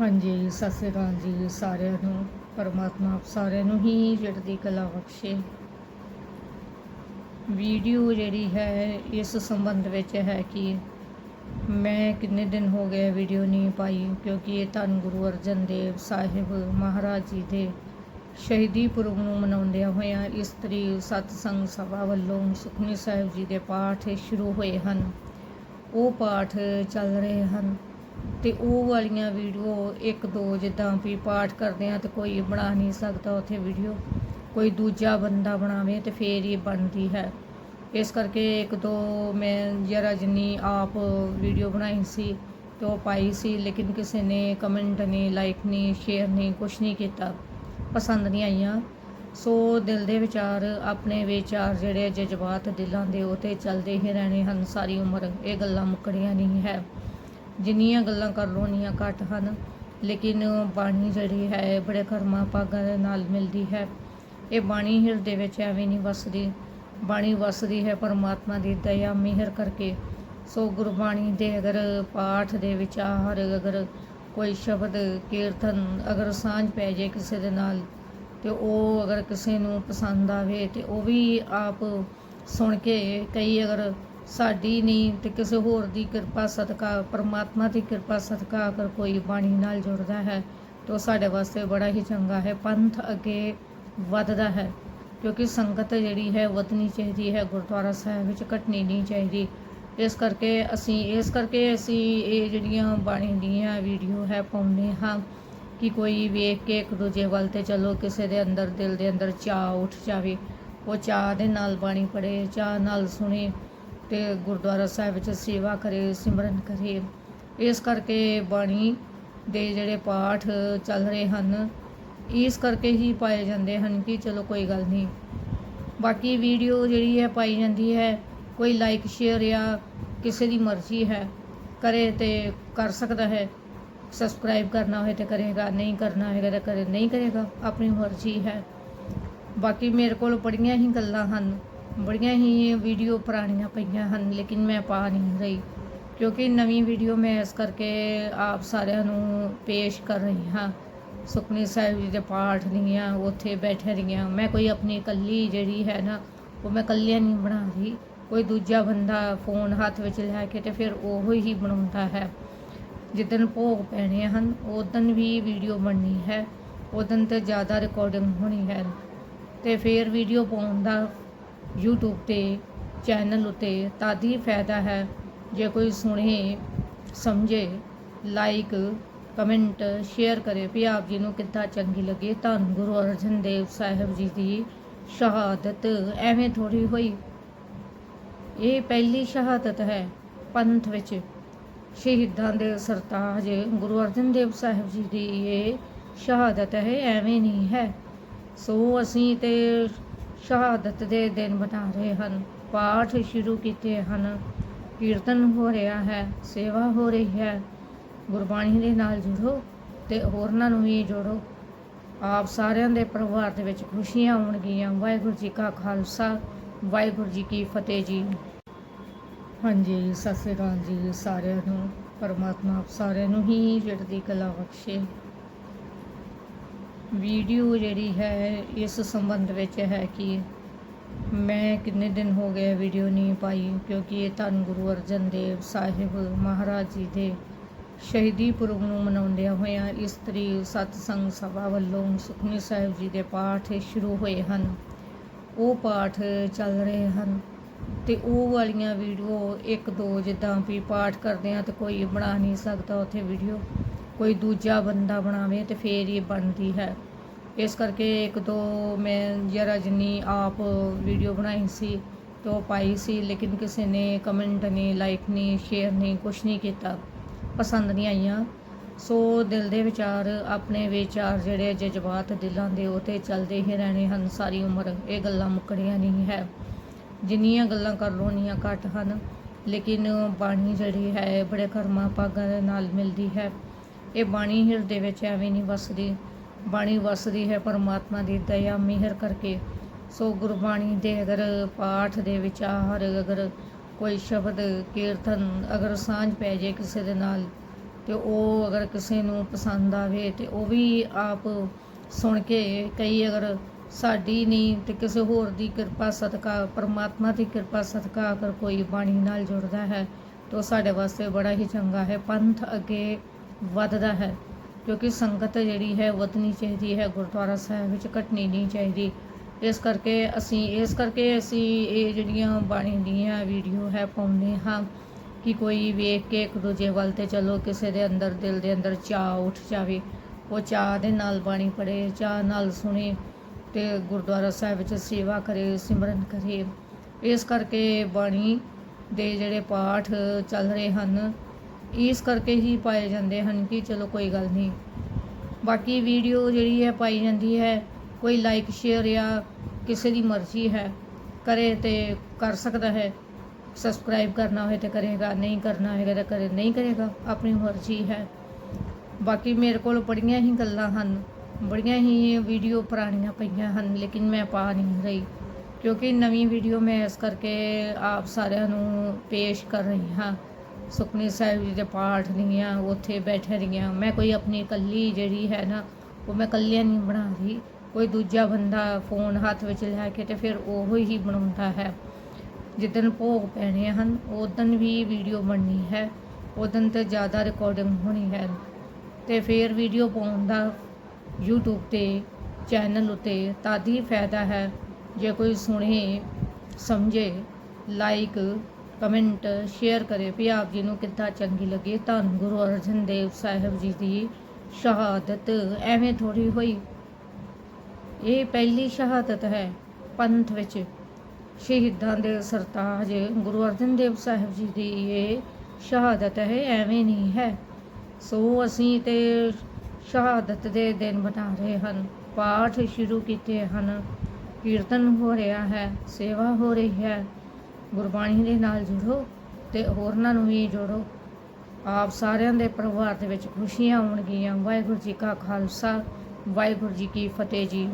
ਹਾਂਜੀ, ਸਤਿ ਸ੍ਰੀ ਅਕਾਲ ਜੀ ਸਾਰਿਆਂ ਨੂੰ, ਪਰਮਾਤਮਾ ਆਪ ਸਾਰਿਆਂ ਨੂੰ ਹੀ ਚੜ੍ਹਦੀ ਕਲਾ ਬਖਸ਼ੇ। ਵੀਡੀਓ ਜਿਹੜੀ ਹੈ, ਇਸ ਸੰਬੰਧ ਵਿੱਚ ਹੈ ਕਿ ਮੈਂ ਕਿੰਨੇ ਦਿਨ ਹੋ ਗਏ ਵੀਡੀਓ ਨਹੀਂ ਪਾਈ, ਕਿਉਂਕਿ ਇਹ ਧੰਨ ਗੁਰੂ ਅਰਜਨ ਦੇਵ ਸਾਹਿਬ ਮਹਾਰਾਜ ਜੀ ਦੇ ਸ਼ਹੀਦੀ ਪੁਰਬ ਨੂੰ ਮਨਾਉਂਦਿਆਂ ਹੋਇਆਂ ਇਸਤਰੀ ਸਤਸੰਗ ਸਭਾ ਵੱਲੋਂ ਸੁਖਮਨੀ ਸਾਹਿਬ ਜੀ ਦੇ ਪਾਠ ਸ਼ੁਰੂ ਹੋਏ ਹਨ। ਉਹ ਪਾਠ ਚੱਲ ਰਹੇ ਹਨ। ਤੇ ਉਹ ਵਾਲੀਆਂ ਵੀਡੀਓ ਇੱਕ ਦੋ ਜਿੱਦਾਂ ਵੀ ਪਾਠ ਕਰਦੇ ਆ ਤੇ ਕੋਈ ਬਣਾ ਨਹੀਂ ਸਕਦਾ ਉੱਥੇ ਵੀਡੀਓ ਕੋਈ ਦੂਜਾ ਬੰਦਾ ਬਣਾਵੇ ਤੇ ਫੇਰ ਹੀ ਬਣਦੀ ਹੈ। ਇਸ ਕਰਕੇ ਇੱਕ ਦੋ ਮੈਂ ਜਰਾ ਜਿੰਨੀ ਆਪ ਵੀਡੀਓ ਬਣਾਈ ਸੀ ਤੇ ਉਹ ਪਾਈ ਸੀ, ਲੇਕਿਨ ਕਿਸੇ ਨੇ ਕਮੈਂਟ ਨਹੀਂ ਲਾਈਕ ਨਹੀਂ ਸ਼ੇਅਰ ਨਹੀਂ, ਕੁਛ ਨਹੀਂ ਕੀਤਾ। ਪਸੰਦ ਨਹੀਂ ਆਈਆਂ। ਸੋ ਦਿਲ ਦੇ ਵਿਚਾਰ, ਆਪਣੇ ਵਿਚਾਰ ਜਿਹੜੇ ਜਜ਼ਬਾਤ ਦਿਲਾਂ ਦੇ ਉਹ ਤੇ ਚੱਲਦੇ ਹੀ ਰਹਿਣੇ ਹਨ। ਸਾਰੀ ਉਮਰ ਇਹ ਗੱਲਾਂ ਮੁੱਕੜੀਆਂ ਨਹੀਂ ਹੈ। ਜਿੰਨੀਆਂ ਗੱਲਾਂ ਕਰ ਲਓ, ਉਨੀਆਂ ਘੱਟ ਹਨ। ਲੇਕਿਨ ਬਾਣੀ ਜਿਹੜੀ ਹੈ ਬੜੇ ਕਰਮਾਂ ਭਾਗਾਂ ਦੇ ਨਾਲ ਮਿਲਦੀ ਹੈ। ਇਹ ਬਾਣੀ ਹਿਰਦੇ ਵਿੱਚ ਐਵੇਂ ਨਹੀਂ ਵਸਦੀ। ਬਾਣੀ ਵਸਦੀ ਹੈ ਪਰਮਾਤਮਾ ਦੀ ਦਇਆ, ਮਿਹਰ ਕਰਕੇ। ਸੋ ਗੁਰਬਾਣੀ ਦੇ ਅਗਰ ਪਾਠ ਦੇ ਵਿਚਾਰ ਅਗਰ ਕੋਈ ਸ਼ਬਦ, ਕੀਰਤਨ ਅਗਰ ਸਾਂਝ ਪੈ ਜਾਏ ਕਿਸੇ ਦੇ ਨਾਲ, ਤੇ ਉਹ ਅਗਰ ਕਿਸੇ ਨੂੰ ਪਸੰਦ ਆਵੇ, ਤੇ ਉਹ ਵੀ ਆਪ ਸੁਣ ਕੇ ਕਈ ਅਗਰ ਸਾਡੀ ਨਹੀਂ ਤੇ ਕਿਸੇ ਹੋਰ ਦੀ ਕਿਰਪਾ ਸਦਕਾ, ਪਰਮਾਤਮਾ ਦੀ ਕਿਰਪਾ ਸਦਕਾ ਅਗਰ ਕੋਈ ਬਾਣੀ ਨਾਲ ਜੁੜਦਾ ਹੈ, ਤਾਂ ਸਾਡੇ ਵਾਸਤੇ ਬੜਾ ਹੀ ਚੰਗਾ ਹੈ। ਪੰਥ ਅੱਗੇ ਵੱਧਦਾ ਹੈ, ਕਿਉਂਕਿ ਸੰਗਤ ਜਿਹੜੀ ਹੈ ਵਧਣੀ ਚਾਹੀਦੀ ਹੈ, ਗੁਰਦੁਆਰਾ ਸਾਹਿਬ ਵਿੱਚ ਘਟਣੀ ਨਹੀਂ ਚਾਹੀਦੀ। ਇਸ ਕਰਕੇ ਅਸੀਂ, ਇਸ ਕਰਕੇ ਅਸੀਂ ਇਹ ਜਿਹੜੀਆਂ ਬਾਣੀ ਦੀਆਂ ਵੀਡੀਓ ਹੈ ਪਾਉਂਦੇ ਹਾਂ ਕਿ ਕੋਈ ਵੇਖ ਕੇ ਇੱਕ ਦੂਜੇ ਵੱਲ ਤੇ ਚਲੋ, ਕਿਸੇ ਦੇ ਅੰਦਰ, ਦਿਲ ਦੇ ਅੰਦਰ ਚਾਹ ਉੱਠ ਜਾਵੇ। ਉਹ ਚਾਹ ਦੇ ਨਾਲ ਬਾਣੀ ਪੜੇ ਚਾਹ ਨਾਲ ਸੁਣੇ ਤੇ ਗੁਰਦੁਆਰਾ ਸਾਹਿਬ ਵਿੱਚ ਸੇਵਾ ਕਰੇ, ਸਿਮਰਨ ਕਰੇ। ਇਸ ਕਰਕੇ ਬਾਣੀ ਦੇ ਜਿਹੜੇ ਪਾਠ ਚੱਲ ਰਹੇ ਹਨ, ਇਸ ਕਰਕੇ ਹੀ ਪਾਏ ਜਾਂਦੇ ਹਨ ਕਿ ਚਲੋ ਕੋਈ ਗੱਲ ਨਹੀਂ। ਬਾਕੀ ਵੀਡੀਓ ਜਿਹੜੀ ਹੈ ਪਾਈ ਜਾਂਦੀ ਹੈ, ਕੋਈ ਲਾਈਕ ਸ਼ੇਅਰ ਜਾਂ ਕਿਸੇ ਦੀ ਮਰਜ਼ੀ ਹੈ, ਕਰੇ ਤੇ ਕਰ ਸਕਦਾ ਹੈ। ਸਬਸਕ੍ਰਾਈਬ ਕਰਨਾ ਹੋਏ ਤੇ ਕਰੇਗਾ, ਨਹੀਂ ਕਰਨਾ ਹੋਏਗਾ ਤਾਂ ਕਰੇ ਨਹੀਂ ਕਰੇਗਾ, ਆਪਣੀ ਮਰਜ਼ੀ ਹੈ। ਬਾਕੀ ਮੇਰੇ ਕੋਲ ਬੜੀਆਂ ਹੀ ਗੱਲਾਂ ਹਨ। ਬੜੀਆਂ ਹੀ ਵੀਡੀਓ ਪੁਰਾਣੀਆਂ ਪਈਆਂ ਹਨ, ਲੇਕਿਨ ਮੈਂ ਪਾ ਨਹੀਂ ਰਹੀ। ਕਿਉਂਕਿ ਨਵੀਂ ਵੀਡੀਓ ਮੈਂ ਇਸ ਕਰਕੇ ਆਪ ਸਾਰਿਆਂ ਨੂੰ ਪੇਸ਼ ਕਰ ਰਹੀ ਹਾਂ। ਸੁਖਮਨੀ ਸਾਹਿਬ ਜੀ ਦੇ ਪਾਠ ਦੀਆਂ, ਉੱਥੇ ਬੈਠੇ ਰਹੀਆਂ। ਮੈਂ ਕੋਈ ਆਪਣੀ ਇਕੱਲੀ ਜਿਹੜੀ ਹੈ ਨਾ, ਉਹ ਮੈਂ ਇਕੱਲਿਆਂ ਨਹੀਂ ਬਣਾ ਰਹੀ। ਕੋਈ ਦੂਜਾ ਬੰਦਾ ਫੋਨ ਹੱਥ ਵਿੱਚ ਲੈ ਕੇ ਤੇ ਫਿਰ ਉਹ ਹੀ ਬਣਾਉਂਦਾ ਹੈ। ਜਿੱਦਣ ਭੋਗ ਪੈਣੇ ਹਨ ਉਦੋਂ ਵੀ ਵੀਡੀਓ ਬਣਨੀ ਹੈ। ਉਦੋਂ ਤੇ ਜ਼ਿਆਦਾ ਰਿਕਾਰਡਿੰਗ ਹੋਣੀ ਹੈ। ਤੇ ਫਿਰ ਵੀਡੀਓ ਪਾਉਣ ਦਾ YouTube ਤੇ ਚੈਨਲ ਉਤੇ ਤਦ ਹੀ ਫਾਇਦਾ ਹੈ। ਜੇ ਕੋਈ ਸੁਣੇ, ਸਮਝੇ ਲਾਈਕ ਕਮੈਂਟ ਸ਼ੇਅਰ ਕਰੇ ਵੀ ਆਪ ਜੀ ਨੂੰ ਕਿੱਦਾਂ ਚੰਗੀ ਲੱਗੇ, ਧੰਨ ਗੁਰੂ ਅਰਜਨ ਦੇਵ ਸਾਹਿਬ ਜੀ ਦੀ ਸ਼ਹਾਦਤ ਐਵੇਂ ਥੋੜੀ ਹੋਈ। ਇਹ ਪਹਿਲੀ ਸ਼ਹਾਦਤ ਹੈ ਪੰਥ ਵਿੱਚ। ਸ਼ਹੀਦਾਂ ਦੇ ਸਰਤਾਜ ਗੁਰੂ ਅਰਜਨ ਦੇਵ ਸਾਹਿਬ ਜੀ ਦੀ ਇਹ ਸ਼ਹਾਦਤ ਹੈ, ਐਵੇਂ ਨਹੀਂ ਹੈ। ਸੋ ਅਸੀਂ ਤੇ ਸ਼ਹਾਦਤ ਦੇ ਦਿਨ ਬਣਾ ਰਹੇ ਹਨ। ਪਾਠ ਸ਼ੁਰੂ ਕੀਤੇ ਹਨ। ਕੀਰਤਨ ਹੋ ਰਿਹਾ ਹੈ, ਸੇਵਾ ਹੋ ਰਹੀ ਹੈ। ਗੁਰਬਾਣੀ ਦੇ ਨਾਲ ਜੁੜੋ ਤੇ ਹੋਰਨਾਂ ਨੂੰ ਵੀ ਜੋੜੋ। ਆਪ ਸਾਰਿਆਂ ਦੇ ਪਰਿਵਾਰ ਦੇ ਵਿੱਚ ਖੁਸ਼ੀਆਂ ਆਉਣਗੀਆਂ। ਵਾਹਿਗੁਰੂ ਜੀ ਕਾ ਖਾਲਸਾ, ਵਾਹਿਗੁਰੂ ਜੀ ਕੀ ਫਤਿਹ ਜੀ। ਹਾਂਜੀ, ਸਤਿ ਸ੍ਰੀ ਅਕਾਲ ਜੀ ਸਾਰਿਆਂ ਨੂੰ। ਪਰਮਾਤਮਾ ਆਪ ਸਾਰਿਆਂ ਨੂੰ ਹੀ ਚੜ੍ਹਦੀ ਕਲਾ ਬਖਸ਼ੇ। ਵੀਡੀਓ ਜਿਹੜੀ ਹੈ, ਇਸ ਸੰਬੰਧ ਵਿੱਚ ਹੈ ਕਿ ਮੈਂ ਕਿੰਨੇ ਦਿਨ ਹੋ ਗਏ ਵੀਡੀਓ ਨਹੀਂ ਪਾਈ, ਕਿਉਂਕਿ ਇਹ ਧੰਨ ਗੁਰੂ ਅਰਜਨ ਦੇਵ ਸਾਹਿਬ ਮਹਾਰਾਜ ਜੀ ਦੇ ਸ਼ਹੀਦੀ ਪੁਰਬ ਨੂੰ ਮਨਾਉਂਦਿਆਂ ਹੋਇਆਂ ਇਸਤਰੀ ਸਤਸੰਗ ਸਭਾ ਵੱਲੋਂ ਸੁਖਮਨੀ ਸਾਹਿਬ ਜੀ ਦੇ ਪਾਠ ਸ਼ੁਰੂ ਹੋਏ ਹਨ। ਉਹ ਪਾਠ ਚੱਲ ਰਹੇ ਹਨ ਤੇ ਉਹ ਵਾਲੀਆਂ ਵੀਡੀਓ ਇੱਕ ਦੋ ਜਿੱਦਾਂ ਵੀ ਪਾਠ ਕਰਦੇ ਆ ਤੇ ਕੋਈ ਬਣਾ ਨਹੀਂ ਸਕਦਾ ਉੱਥੇ ਵੀਡੀਓ। ਕੋਈ ਦੂਜਾ ਬੰਦਾ ਬਣਾਵੇ ਤੇ ਫੇਰ ਇਹ ਬਣਦੀ ਹੈ। ਇਸ ਕਰਕੇ ਇੱਕ ਦੋ ਮੈਂ ਜਰਾ ਜਿੰਨੀ ਆਪ ਵੀਡੀਓ ਬਣਾਈ ਸੀ ਤੇ ਉਹ ਪਾਈ ਸੀ, ਲੇਕਿਨ ਕਿਸੇ ਨੇ ਕਮੈਂਟ ਨਹੀਂ ਲਾਈਕ ਨਹੀਂ ਸ਼ੇਅਰ ਨਹੀਂ ਕੁਛ ਨਹੀਂ ਕੀਤਾ। ਪਸੰਦ ਨਹੀਂ ਆਈਆਂ। ਸੋ ਦਿਲ ਦੇ ਵਿਚਾਰ ਆਪਣੇ ਵਿਚਾਰ ਜਿਹੜੇ ਜਜ਼ਬਾਤ ਦਿਲਾਂ ਦੇ ਉਹ ਤੇ ਚੱਲਦੇ ਹੀ ਰਹਿਣੇ ਹਨ, ਸਾਰੀ ਉਮਰ। ਇਹ ਗੱਲਾਂ ਮੁੱਕੜੀਆਂ ਨਹੀਂ ਹੈ। ਜਿੰਨੀਆਂ ਗੱਲਾਂ ਕਰ ਲਓ, ਉਨੀਆਂ ਘੱਟ ਹਨ। ਲੇਕਿਨ ਬਾਣੀ ਜਿਹੜੀ ਹੈ ਬੜੇ ਕਰਮਾਂ ਭਾਗਾਂ ਦੇ ਨਾਲ ਮਿਲਦੀ ਹੈ। ਇਹ ਬਾਣੀ ਹਿਰਦੇ ਵਿੱਚ ਐਵੇਂ ਨਹੀਂ ਵਸਦੀ। ਬਾਣੀ ਵਸਦੀ ਹੈ ਪਰਮਾਤਮਾ ਦੀ ਦਇਆ ਮਿਹਰ ਕਰਕੇ। ਸੋ ਗੁਰਬਾਣੀ ਦੇ ਅਗਰ ਪਾਠ ਦੇ ਵਿਚਾਰ ਅਗਰ ਕੋਈ ਸ਼ਬਦ ਕੀਰਤਨ ਅਗਰ ਸਾਂਝ ਪੈ ਜਾਏ ਕਿਸੇ ਦੇ ਨਾਲ, ਤੇ ਉਹ ਅਗਰ ਕਿਸੇ ਨੂੰ ਪਸੰਦ ਆਵੇ, ਤੇ ਉਹ ਵੀ ਆਪ ਸੁਣ ਕੇ ਕਈ ਅਗਰ ਸਾਡੀ ਨਹੀਂ ਤੇ ਕਿਸੇ ਹੋਰ ਦੀ ਕਿਰਪਾ ਸਦਕਾ, ਪਰਮਾਤਮਾ ਦੀ ਕਿਰਪਾ ਸਦਕਾ ਅਗਰ ਕੋਈ ਬਾਣੀ ਨਾਲ ਜੁੜਦਾ ਹੈ, ਤਾਂ ਸਾਡੇ ਵਾਸਤੇ ਬੜਾ ਹੀ ਚੰਗਾ ਹੈ। ਪੰਥ ਅੱਗੇ ਵੱਧਦਾ ਹੈ, ਕਿਉਂਕਿ ਸੰਗਤ ਜਿਹੜੀ ਹੈ ਵਧਣੀ ਚਾਹੀਦੀ ਹੈ, ਗੁਰਦੁਆਰਾ ਸਾਹਿਬ ਵਿੱਚ ਘਟਣੀ ਨਹੀਂ ਚਾਹੀਦੀ। ਇਸ ਕਰਕੇ ਅਸੀਂ, ਇਸ ਕਰਕੇ ਅਸੀਂ ਇਹ ਜਿਹੜੀਆਂ ਬਾਣੀ ਦੀਆਂ ਵੀਡੀਓ ਹੈ ਪਾਉਂਦੇ ਹਾਂ ਕਿ ਕੋਈ ਵੇਖ ਕੇ ਇੱਕ ਦੂਜੇ ਵੱਲ ਤੇ ਚਲੋ, ਕਿਸੇ ਦੇ ਅੰਦਰ ਦਿਲ ਦੇ ਅੰਦਰ ਚਾਹ ਉੱਠ ਜਾਵੇ। ਉਹ ਚਾਹ ਦੇ ਨਾਲ ਬਾਣੀ ਪੜ੍ਹੇ ਚਾਹ ਨਾਲ ਸੁਣੇ ਤੇ ਗੁਰਦੁਆਰਾ ਸਾਹਿਬ ਵਿੱਚ ਸੇਵਾ ਕਰੇ, ਸਿਮਰਨ ਕਰੇ। ਇਸ ਕਰਕੇ ਬਾਣੀ ਦੇ ਜਿਹੜੇ ਪਾਠ ਚੱਲ ਰਹੇ ਹਨ ਇਸ ਕਰਕੇ ਹੀ ਪਾਏ ਜਾਂਦੇ ਹਨ ਕਿ ਚਲੋ ਕੋਈ ਗੱਲ ਨਹੀਂ। ਬਾਕੀ ਵੀਡੀਓ ਜਿਹੜੀ ਹੈ ਪਾਈ ਜਾਂਦੀ ਹੈ, ਕੋਈ ਲਾਈਕ ਸ਼ੇਅਰ ਜਾਂ ਕਿਸੇ ਦੀ ਮਰਜ਼ੀ ਹੈ, ਕਰੇ ਤੇ ਕਰ ਸਕਦਾ ਹੈ। ਸਬਸਕ੍ਰਾਈਬ ਕਰਨਾ ਹੋਏ ਤੇ ਕਰੇਗਾ, ਨਹੀਂ ਕਰਨਾ ਹੋਏਗਾ ਤਾਂ ਕਰੇ, ਨਹੀਂ ਕਰੇਗਾ, ਆਪਣੀ ਮਰਜ਼ੀ ਹੈ। ਬਾਕੀ ਮੇਰੇ ਕੋਲ ਬੜੀਆਂ ਹੀ ਗੱਲਾਂ ਹਨ, ਬੜੀਆਂ ਹੀ ਵੀਡੀਓ ਪੁਰਾਣੀਆਂ ਪਈਆਂ ਹਨ, ਲੇਕਿਨ ਮੈਂ ਪਾ ਨਹੀਂ ਰਹੀ। ਕਿਉਂਕਿ ਨਵੀਂ ਵੀਡੀਓ ਮੈਂ ਇਸ ਕਰਕੇ ਆਪ ਸਾਰਿਆਂ ਨੂੰ ਪੇਸ਼ ਕਰ ਰਹੀ ਹਾਂ। ਸੁਖਮਨੀ ਸਾਹਿਬ ਜੀ ਦੇ ਪਾਠ ਦੀਆਂ, ਉੱਥੇ ਬੈਠੇ ਰਹੀਆਂ ਮੈਂ ਕੋਈ ਆਪਣੀ ਇਕੱਲੀ ਜਿਹੜੀ ਹੈ ਨਾ, ਉਹ ਮੈਂ ਇਕੱਲਿਆਂ ਨਹੀਂ ਬਣਾ ਰਹੀ ਕੋਈ ਦੂਜਾ ਬੰਦਾ ਫੋਨ ਹੱਥ ਵਿੱਚ ਲੈ ਕੇ ਤੇ ਫਿਰ ਉਹ ਹੀ ਬਣਾਉਂਦਾ ਹੈ। ਜਿੱਦਣ ਭੋਗ ਪੈਣੇ ਹਨ ਉਦੋਂ ਵੀ ਵੀਡੀਓ ਬਣਨੀ ਹੈ। ਉਦੋਂ ਤੇ ਜ਼ਿਆਦਾ ਰਿਕਾਰਡਿੰਗ ਹੋਣੀ ਹੈ। ਤੇ ਫਿਰ ਵੀਡੀਓ ਪਾਉਣ ਦਾ YouTube ਤੇ ਚੈਨਲ ਉਤੇ ਤਦ ਹੀ ਫਾਇਦਾ ਹੈ। ਜੇ ਕੋਈ ਸੁਣੇ, ਸਮਝੇ ਲਾਈਕ ਕਮੈਂਟ ਸ਼ੇਅਰ ਕਰੇ ਵੀ ਆਪ ਜੀ ਨੂੰ ਕਿੱਦਾਂ ਚੰਗੀ ਲੱਗੀ। ਧੰਨ ਗੁਰੂ ਅਰਜਨ ਦੇਵ ਸਾਹਿਬ ਜੀ ਦੀ ਸ਼ਹਾਦਤ। ਐਵੇਂ ਥੋੜੀ ਹੋਈ। ਇਹ ਪਹਿਲੀ ਸ਼ਹਾਦਤ ਹੈ ਪੰਥ ਵਿੱਚ। ਸ਼ਹੀਦਾਂ ਦੇ ਸਰਤਾਜ ਗੁਰੂ ਅਰਜਨ ਦੇਵ ਸਾਹਿਬ ਜੀ ਦੀ ਇਹ ਸ਼ਹਾਦਤ ਹੈ, ਐਵੇਂ ਨਹੀਂ ਹੈ। ਸੋ ਅਸੀਂ ਤੇ ਸ਼ਹਾਦਤ ਦੇ ਦਿਨ ਬਣਾ ਰਹੇ ਹਨ। ਪਾਠ ਸ਼ੁਰੂ ਕੀਤੇ ਹਨ। ਕੀਰਤਨ ਹੋ ਰਿਹਾ ਹੈ, ਸੇਵਾ ਹੋ ਰਹੀ ਹੈ। ਗੁਰਬਾਣੀ ਦੇ ਨਾਲ ਜੁੜੋ ਤੇ ਹੋਰਨਾਂ ਨੂੰ ਵੀ ਜੋੜੋ। ਆਪ ਸਾਰਿਆਂ ਦੇ ਪਰਿਵਾਰ ਦੇ ਵਿੱਚ ਖੁਸ਼ੀਆਂ ਆਉਣਗੀਆਂ ਵਾਹਿਗੁਰੂ ਜੀ ਕਾ ਖਾਲਸਾ, ਵਾਹਿਗੁਰੂ ਜੀ ਕੀ ਫਤਿਹ ਜੀ।